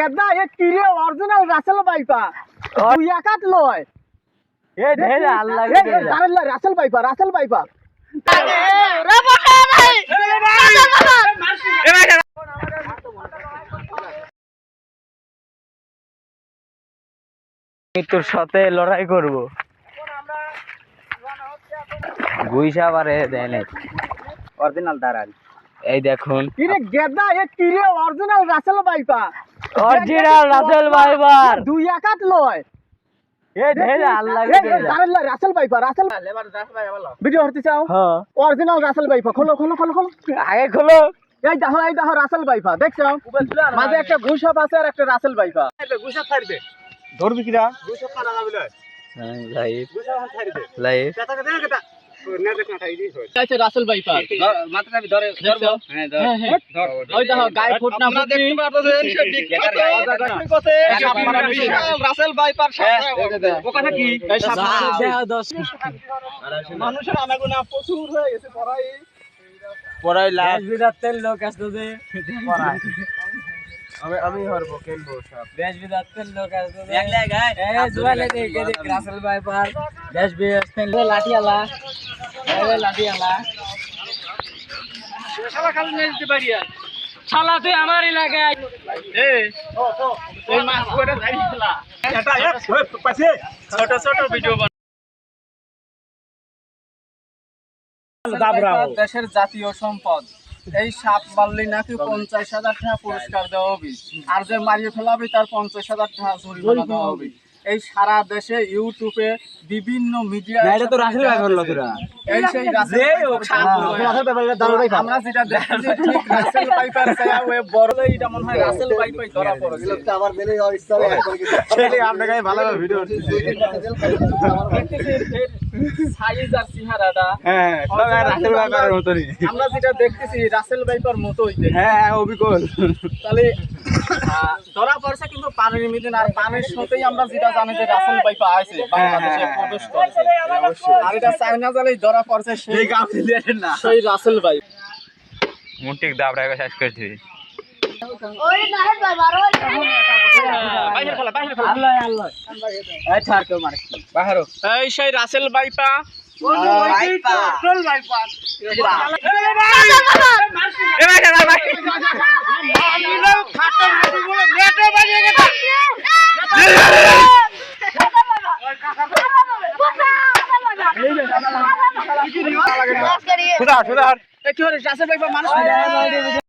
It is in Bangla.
কেদা এ কিরে অরিজিনাল রাসেল বাইপা তুই একাত লয়। এ ঢের আল্লাহ এ, রাসেল বাইপা রাসেল বাইপা তোর সাথে লড়াই করব। গুইসা দেয় নাই। অরিজিনাল দাঁড়ান। এই দেখুন। কিরে গেদা এ কিরে অরিজিনাল রাসেল বাইপা অরিজিনাল রাসেল ভাইবার দুই একাত লয়। হ্যাঁ। অরিজিনাল রাসেল বাইপা খোলো খোলো খোলো খোলো। আগে খোলো। এই দেখো এই দেখো রাসেল বাইপা দেখছ? মাঝে একটা ঘুষাপ আছে আর একটা রাসেল বাইপা ধরবি কিরা? লাইভ লাইভ আছে রাসেল ধরে ধরবো? হ্যাঁ হ্যাঁ, হ্যাঁ। ওই দেখো গায়ে ফুট না ফুটি। রাসেল বাইপার ওখানে কি? এই সামনে মানুষের আনাগোনা প্রচুর হয়ে গেছে পড়াই। পড়াই লাভ বিদাতের লোক আসতে আমি আমি হরবো সব। দেশ লোক আসতে এ জুয়ালে দেখে দেখ রাসেল দেশ বিদাতের লোক লাঠিয়ালা। এ লাঠিয়ালা। শালা খালি নিয়ে যেতে পারি আর। শালা তুই আমার এলাকায় এ এই মাছ করে যাই শালা। এটা এক পাশে। ছোট ছোট ভিডিও দেশের জাতীয় সম্পদ। এই সাপ মারলে নাকি পঞ্চাশ হাজার টাকা পুরস্কার দেওয়া হবে। আর যে মারিয়ে ফেলাবে তার পঞ্চাশ হাজার টাকা জরিমানা দেওয়া হবে। এই সারা দেশে ইউটিউবে বিভিন্ন মিডিয়া এই সেই রাসেল ভাইপার। আমরা যেটা দেখছি ঠিক রাসেল ভাইপার ছায়া ওই বড় এটা মনে হয় রাসেল ধরা পড়েছে সাইজ আর চেহারাটা। আমরা যেটা দেখতেছি রাসেল মতোই। হ্যাঁ অবিকল। তাহলে ধরা পড়ছে কিন্তু পানির মিদিন আর পানির সাথেই আমরা যেটা জানি যে রাসেল পাইপা আছে বাংলাদেশে। প্রবেশ করছে আর এটা চায়না জালেই ধরা পড়ছে সেই সেই রাসেল ভাই। মুটিক দাবড়া শেষ করে দিবি। এই সেই রাসেল বাইপা। সুধা সুধা কি রাসেল বাইপা মানুষ